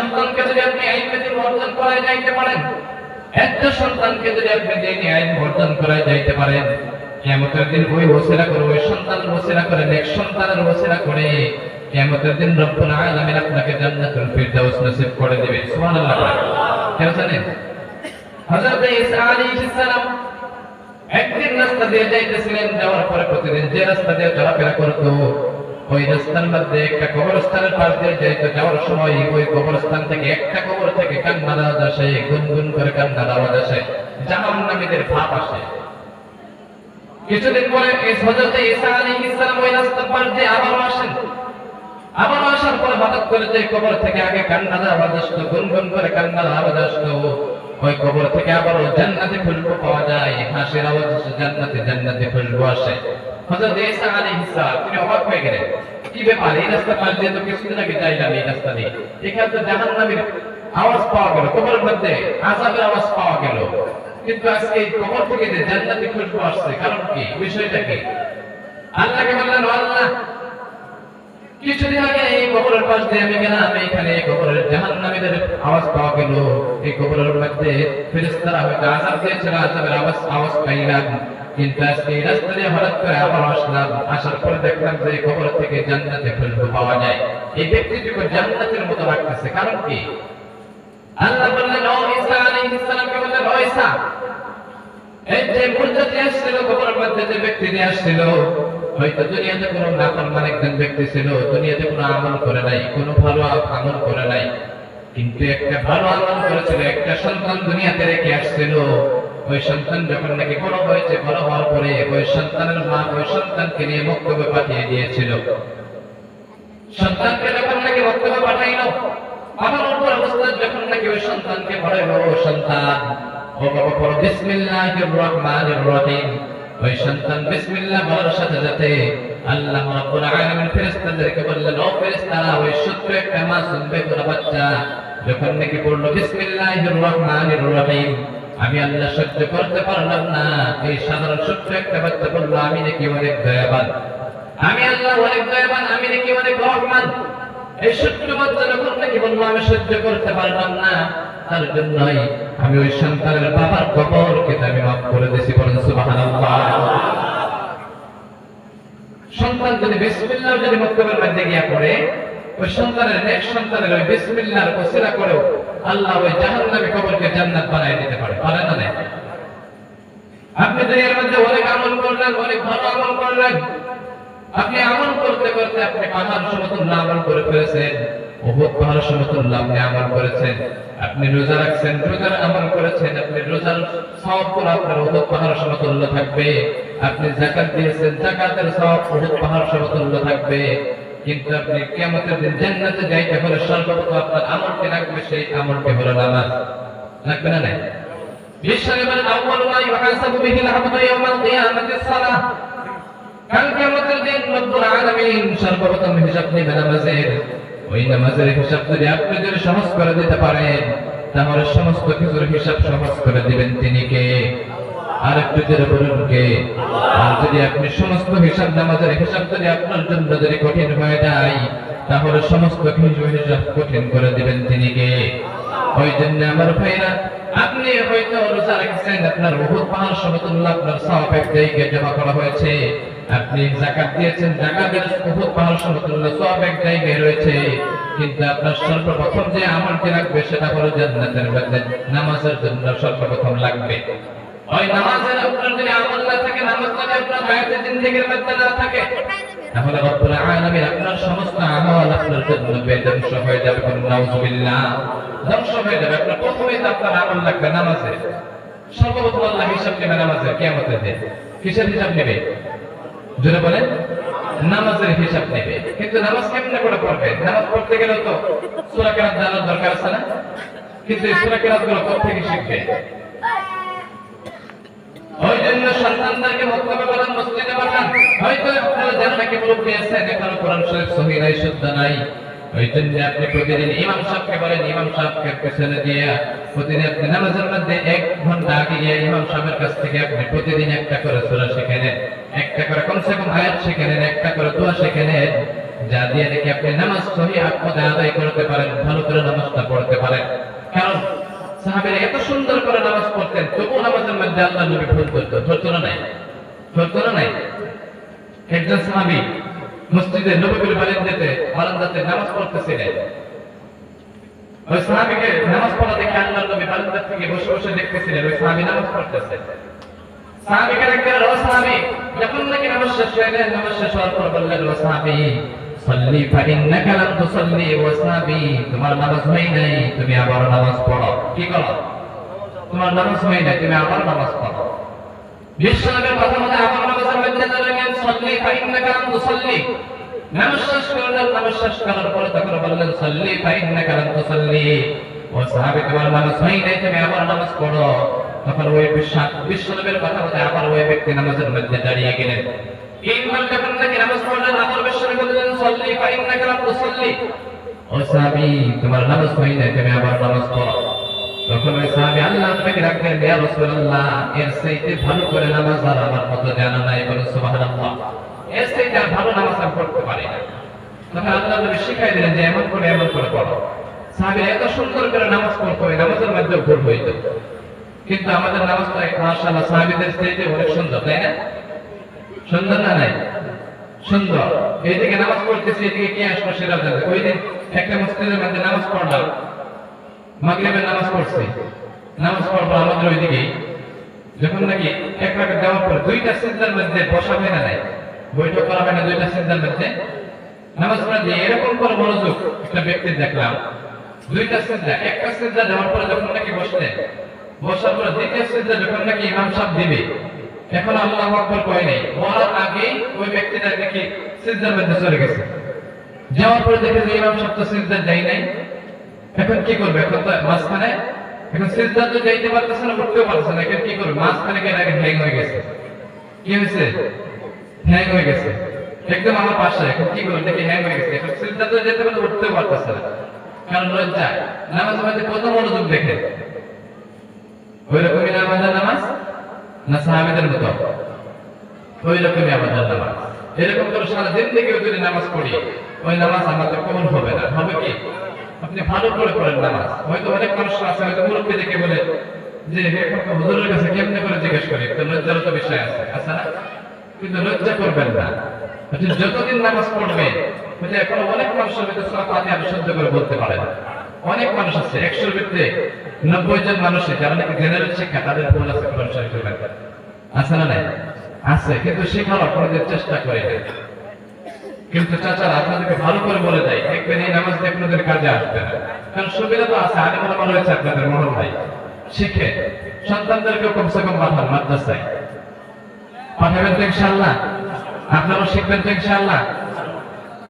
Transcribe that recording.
সন্তানকে যদি আপনি আইন মেদিন অর্জন করে যাইতে পারেন, একটা সন্তানকে যদি আপনি দিনে আইন অর্জন করে যাইতে পারেন কেমতের দিন ওই ওসিলা করে, ওই সন্তানের ওসিলা করে, নেক সন্তানের ওসিলা করে কেমতের দিন রব্বুল আলামিন আপনাকে জান্নাতুল ফিরদাউস নসিব করে দিবে। সুবহানাল্লাহ। কেন জানেন হযরত ঈসা আলাইহিস সালাম একদিন রাস্তা দিয়ে যাইতেছিলেন, যাওয়ার পরে প্রতিদিন যে রাস্তা দিয়ে চলাফেরা করতো ওই রাস্তার মধ্যে একটা কবরস্থানের পাশ দিয়ে যাইতো যাওয়ার সময় ওই কবরস্থান থেকে একটা কবর থেকে কান্নার আওয়াজ আসে গুনগুন করে কান্নার আওয়াজ আসে জাহান্নামীদের ভাব আসে। কিছুদিন পরে এই হযরত ঈসা আলাইহিস সালাম ওই রাস্তার পাশ দিয়ে আবার আসেন। আবার আসার পরে হঠাৎ করে যে কবর থেকে আগে কান্নার আওয়াজ আসতো গুনগুন করে কান্নার আওয়াজ আসতো ওই কবর থেকে আবার জান্নাতে খুশবু পাওয়া যায়, হাসির আওয়াজ জান্নাতে জান্নাতে খুশবু আসে। হযরত ঈসা আলাইহিস সালাম, তিনি অবাক হয়ে গেলেন। কি ব্যাপার? এই রাস্তা পাশ দিয়ে তো কিছুদিন আগে যাইলাম, এই রাস্তা দিয়ে। এখানে তো জাহান্নামের আওয়াজ পাওয়া গেল, কবরের মধ্যে আযাবের আওয়াজ পাওয়া গেল। কিন্তু আজকে কবর থেকে যে জান্নাতে খুশবু আসছে, কারণ কি? বিষয়টা কি? আল্লাহকে বললেন "ও আল্লাহ, কিছুদিন আগে এই কবরের পাশ দিয়ে আমি গেলাম এখানে কবরের জাহান্নামীদের আওয়াজ পাওয়া গেল। এই কবরের মধ্যে ফেরেশতারা হয়তো আযাব দিয়েছিল, আযাবের আওয়াজ আওয়াজ পাইলাম। কিন্তু আজকে এই রাস্তা দিয়ে হঠাৎ করে আবার আসলাম। আসার দেখলাম যে থেকে জান্নাতে পাওয়া যায়। এই জান্নাতের মতো কারণ কি? আল্লাহ বললেন, ও ঈসা আলাইহিস সালামকে বললেন? ও ঈসা, এই যে আসছিল মধ্যে যে ব্যক্তি নিয়ে আসছিল, হয়তো দুনিয়াতে কোনো একজন ব্যক্তি ছিল, দুনিয়াতে কোনো আমল করে নাই, কোনো ভালো আমল করে নাই। কিন্তু একটা ভালো আমল করেছিল, একটা সন্তান দুনিয়াতে রেখে আসছিল। ওই সন্তান যখন নাকি বড় হয়েছে, বড় হওয়ার পরে ওই সন্তানের মা ওই সন্তানকে নিয়ে বক্তব্য পাঠিয়ে দিয়েছিল। সন্তানকে যখন নাকি বক্তব্য পাঠাইলো, আমার উপর অবস্থা যখন নাকি ওই সন্তানকে বাচ্চা যখন নাকি পড়ল বিসমিল্লাহির রহমানির রহিম আমি আল্লাহ সহ্য করতে পারলাম না। এই সাধারণ ছোট্ট একটা বাচ্চা বলল, আমি নাকি অনেক দয়াবান। আমি আল্লাহ অনেক দয়াবান, আমি নাকি অনেক রহমান এই ছোট্ট বাচ্চা নাকি বলল, আমি সহ্য করতে পারলাম না, তার জন্যই আমি ওই সন্তানের বাবার আমি মাফ করে দিয়েছি সন্তান যদি বিসমিল্লাহ যদি মক্তবের মধ্যে গিয়া পড়ে, ওই সন্তানের নেক সন্তানের ওই বিসমিল্লাহর ওসিলা করেও আল্লাহ ওই জাহান্নামী কবরকে জান্নাত দিতে পারে পারে না না আপনি দুনিয়ার মধ্যে অনেক আমল করলেন, অনেক ভালো আমল করলেন। আপনি আমল করতে করতে আপনি পাহাড় সমতুল্য আমল করে ফেলেছেন বহুত পাহাড় সমতুল্য আপনি আমল করেছেন। আপনি রোজা রাখছেন রোজার আমল করেছেন, আপনি রোজার সব করে আপনার বহুত পাহাড় সমতুল্য থাকবে। আপনি জাকাত দিয়েছেন জাকাতের সব বহুত পাহাড় সমতুল্য থাকবে। কিন্তু আপনি কিয়ামতের দিন জান্নাতে যাইতে হলে সর্বপ্রথম আপনার আমলকে রাখবে, সেই আমলকে হলো নামাজ। রাখবে না নাই? পারেন, তাহলে সমস্ত কিছুর হিসাব সহজ করে দিবেন তিনি কে? আর একটু জোরে বলুন কে? আর যদি আপনি সমস্ত হিসাব নামাজের হিসাব যদি আপনার জন্য যদি কঠিন হয়ে যায়, তাহলে সমস্ত কিছু হিসাব কঠিন করে দিবেন তিনি কে? ওই জন্য আমার ভাইরা আপনি হয়তো রোজা রেখেছেন আপনার বহুত পাহাড় সমতুল্য আপনার সব এক জমা করা হয়েছে। আপনি জাকাত দিয়েছেন, জাকাতের বহুত পাহাড় সমতুল্য সব এক জায়গায় রয়েছে। কিন্তু আপনার সর্বপ্রথম যে আমলটি লাগবে সেটা হলো জান্নাতের মধ্যে নামাজের জন্য সর্বপ্রথম লাগবে। ওই নামাজের আপনার যদি আমল না থাকে, নামাজ যদি আপনার হায়াতের জিন্দেগির মধ্যে না থাকে তাহলে রব্বুল আলামিন আপনার সমস্ত আমল আপনার জন্য বেধ্বংস হয়ে যাবে কোন নাউজুবিল্লাহ। ধ্বংস হয়ে যাবে। আপনার প্রথমেই তো আপনার আমল লাগবে, নামাজে। সর্বপ্রথম আল্লাহ হিসাব নেবে নামাজে, কিয়ামতের দিন। কিসের হিসাব নেবে? জোরে বলেন, নামাজের হিসাব নেবে। কিন্তু নামাজ কেমনে করে পড়বে? নামাজ পড়তে গেলে তো সূরা কেরাত জানার দরকার আছে না? কিন্তু এই সূরা কেরাতগুলো কোথেকে শিখবে? ওই জন্য সন্তানদেরকে বক্তব্য বলেন হয়তো যা দিয়ে নাকি আপনি নামাজ সহি আদায় করতে পারেন, ভালো করে নামাজটা পড়তে পারেন। কারণ সাহাবেরা এত সুন্দর করে নামাজ পড়তেন তবু নামাজের মধ্যে আল্লাহ নবী ভুল করতো নাই? নাই? একজন সাহাবি মসজিদে নবীর বারান্দাতে বারান্দাতে নামাজ পড়তেছিলেন। ওই সাহাবিকে নামাজ পড়া দেখে আল্লাহ নবী বারান্দা থেকে বসে বসে দেখতেছিলেন, ওই সাহাবি নামাজ পড়তেছে। ও যখন নাকি নামাজ শেষ হয়ে গেল, নামাজ শেষ হওয়ার পর বললেন, ও সল্লি সাহাবি তোমার নামাজ হয় নাই, তুমি আবার নামাজ পড়ো। কি করো তোমার নামাজ হয় নাই, তুমি আবার নামাজ পড়ো। বিশ্বনবীর কথা মতে আবার নামাজের মধ্যে চলে গেলেন সল্লি লাম নামাজ শেষ করলেন নামাজ শেষ করার পরে তখন বললেন, সল্লি ফাইন্নাকা লাম তুসাল্লি ও সাহাবী, তোমার নামাজ হয় নাই তুমি আবার নামাজ পড়ো। তখন ওই বিশ্ব- বিশ্বনবীর কথা মতে আবার ওই ব্যক্তি নামাজের মধ্যে দাঁড়িয়ে গেলেন। তিনবার যখন নাকি নামাজ পড়লেন, আবার বিশ্বনবী বললেন, সল্লি ফাইন্নাকা লাম তুসাল্লি ও সাহাবী, তোমার নামাজ হয় নাই তুমি আবার নামাজ পড়ো। তখন ওই সাহাবী আল্লাহ নবীকে রাখলেন ইয়া রাসূলুল্লাহ, এর চাইতে ভালো করে নামাজ আর আমার মতো জানা নাই বলে, সুবহানাল্লাহ। ভালো নামাজ পড়তে পারি আল্লাহ নবী শিখাই দিলেন যে এমন করে এমন করে পড়ো। এত সুন্দর করে নামাজ পড়তো নামাজের মধ্যে ভুল কিন্তু আমাদের নামাজটা অনেক সুন্দর, তাই না? সুন্দর না নাই? সুন্দর। এইদিকে নামাজ পড়তেছি এদিকে কে আসলো সেটা জানে। ওই দিন একটা মসজিদের মধ্যে নামাজ পড়লাম, মাগরিবের নামাজ পড়ছি। নামাজ পড়ব আমাদের ওইদিকেই। যখন নাকি এক রাখা দেওয়ার পর দুইটা সিজদার মধ্যে বসা না নাই? বৈঠক করা হয় না, দুইটা সিজদার মধ্যে। নামাজ পড়া দিয়ে এরকম করে মনোযোগ একটা ব্যক্তি দেখলাম। দুইটা সিজদা একটা সিজদা দেওয়ার পরে যখন নাকি বসলেন বসার পরে দ্বিতীয় সিজদা যখন নাকি ইমাম সাহেব দিবে, এখন আল্লাহ আকবর কয় নাই, বলার আগেই ওই ব্যক্তিটা নাকি সিজদার মধ্যে চলে গেছে। যাওয়ার পরে দেখে যে ইমাম সাহেব তো সিজদা যাই নাই। এখন কি করবে? এখন তো মাঝখানে, এখন সিজদা তো যাইতে পারতেছে না, উঠতেও পারতেছে না। এখন কি করবে? মাঝখানে কেন আগে হ্যাং হয়ে গেছে। কি হয়েছে? হ্যাং হয়ে গেছে। একদম আমার পাশে এখন কি করবে? দেখি হ্যাং হয়ে গেছে। এখন সিজদা তো যেতে পারে উঠতেও পারতেছে না। কারণ লজ্জা। নামাজ মধ্যে কত মনোযোগ দেখে? ওই রকমই না আমাদের নামাজ? না সাহাবিদের মতো? ওই রকমই আমাদের নামাজ। এরকম করে সারা দিন থেকে যদি নামাজ পড়ি, ওই নামাজ আমাদের কবল হবে না। হবে কি? আপনি ভালো করে পড়েন নামাজ। হয়তো অনেক মানুষ আছে, হয়তো মুরব্বী দেখে বলে যে এখন হুজুরের কাছে কেমনে করে জিজ্ঞেস করি? তো লজ্জার তো বিষয় আছে। আছে না? কিন্তু লজ্জা করবেন না। যতদিন নামাজ পড়বে এখন অনেক মানুষের সহ্য করে বলতে পারে অনেক মানুষ আছে নব্বই জন যারা নাকি জেনারেল শিক্ষা, তাদের আছে আছে না নাই? আছে, কিন্তু শেখার আপনাদের চেষ্টা করে কিন্তু চাচারা, আপনাদেরকে ভালো করে বলে দেয় দেখবেন এই নামাজ আপনাদের কাজে আসবে না। কারণ সুবিধা তো আছে আগে মনে হয়েছে আপনাদের মনে ভাই শিখে সন্তানদেরকে কমসে কম পাঠান মাদ্রাসায়। পাঠাবেন তো ইনশাল্লাহ আপনারাও শিখবেন তো ইনশাল্লাহ